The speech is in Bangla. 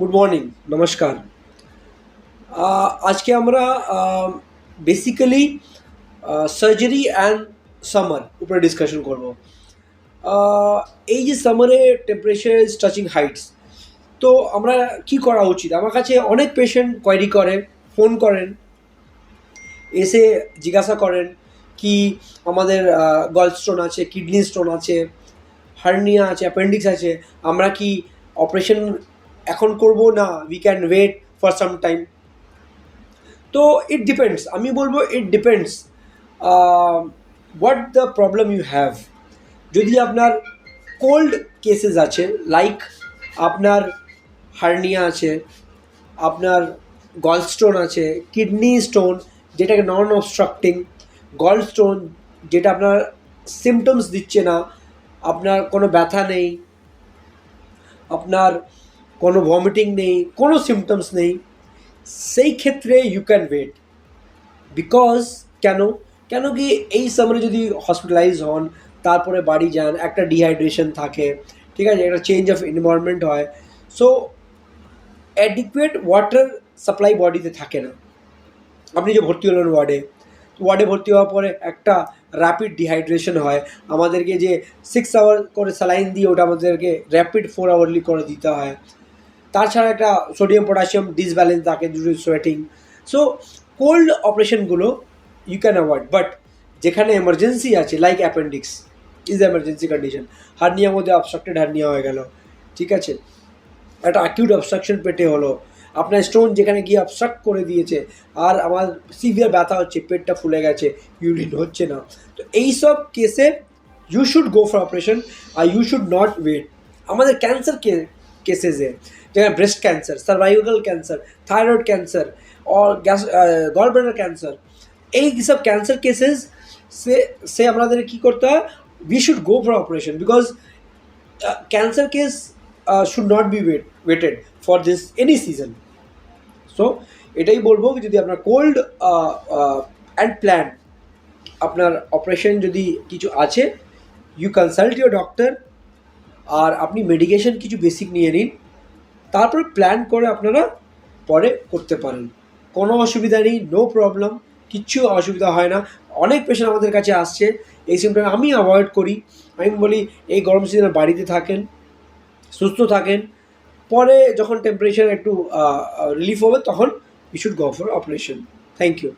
গুড মর্নিং নমস্কার আজকে আমরা বেসিক্যালি সার্জারি অ্যান্ড সামার উপরে ডিসকাশন করব। এই যে সামারে টেম্পারেচার ইজ টাচিং হাইটস তো আমরা কি করা উচিত? আমার কাছে অনেক পেশেন্ট কোয়ারি করে ফোন করেন, এসে জিজ্ঞাসা করেন কি আমাদের গল স্টোন আছে কিডনি স্টোন আছে হার্নিয়া আছে অ্যাপেন্ডিক্স আছে, আমরা কি অপারেশন এখন করব না we can wait for some time তো ইট ডিপেন্ডস আমি বলব it depends what the problem you have যদি আপনার কোল্ড কেসেস আছে লাইক আপনার হার্নিয়া আছে, আপনার গল স্টোন আছে কিডনি স্টোন যেটাকে নন অবস্ট্রাক্টিং গল স্টোন যেটা আপনার সিমটমস দিচ্ছে না, আপনার কোনো ব্যথা নেই, আপনার কোনো ভমিটিং নেই, কোনো সিমটমস নেই, সেই ক্ষেত্রে ইউ ক্যান ওয়েট বিকজ কেন? কেন কি এই সামনে যদি হসপিটালাইজ হন, তারপরে বাড়ি যান, একটা ডিহাইড্রেশন থাকে, ঠিক আছে, একটা চেঞ্জ অফ এনভায়রনমেন্ট হয় সো অ্যাডিকুয়েট ওয়াটার সাপ্লাই বডিতে থাকে না। আপনি যে ভর্তি হলেন ওয়ার্ডে ওয়ার্ডে ভর্তি হওয়ার পরে একটা র্যাপিড ডিহাইড্রেশন হয়, আমাদেরকে যে সিক্স আওয়ার করে স্যালাইন দিয়ে ওটা আমাদেরকে র্যাপিড ফোর আওয়ারলি করে দিতে হয় তাছাড়া একটা সোডিয়াম পটাশিয়াম ডিসব্যালেন্স থাকে, দুটো সোয়েটিং সো কোল্ড অপারেশনগুলো ইউ ক্যান অ্যাভয়েড বাট যেখানে এমার্জেন্সি আছে like appendix is emergency condition হার্নিয়ার মধ্যে অবস্ট্রাক্টেড হার্নিয়া হয়ে গেল, ঠিক আছে? একটা অ্যাকিউট অবস্ট্রাকশন পেটে হলো, আপনার স্টোন যেখানে গিয়ে অবস্ট্রাক্ট করে দিয়েছে, আর আমার সিভিয়ার ব্যথা হচ্ছে, পেটটা ফুলে গেছে ইউরিন হচ্ছে না। তো এইসব কেসে you should go for operation R you should not wait আমাদের ক্যান্সার কেসেসে যেখানে breast cancer survival cancer thyroid cancer और গ্যাস গল ব্লাডার ক্যান্সার এই সব ক্যান্সার কেসেস সে সে আমাদের কী করতে হয়? We should go for operation because cancer case should not be wait waited for this any season so এটাই বলব যদি আপনার কোল্ড অ্যান্ড প্ল্যান আপনার অপারেশন যদি কিছু আছে ইউ কনসাল্ট ইউর ডক্টর আর আপনি মেডিকেশন কিছু বেসিক নিয়ে নিন, তারপরে প্ল্যান করে আপনারা পরে করতে পারেন। কোনো অসুবিধা নেই নো প্রবলেম কিচ্ছু অসুবিধা হয় না। অনেক পেশেন্ট আমাদের কাছে আসছে, এই সিমটম আমি অ্যাভয়েড করি। আমি বলি, এই গরম সিজনে বাড়িতে থাকেন, সুস্থ থাকেন, পরে যখন টেম্পারেচার একটু রিলিফ হবে, তখন you should go for operation thank you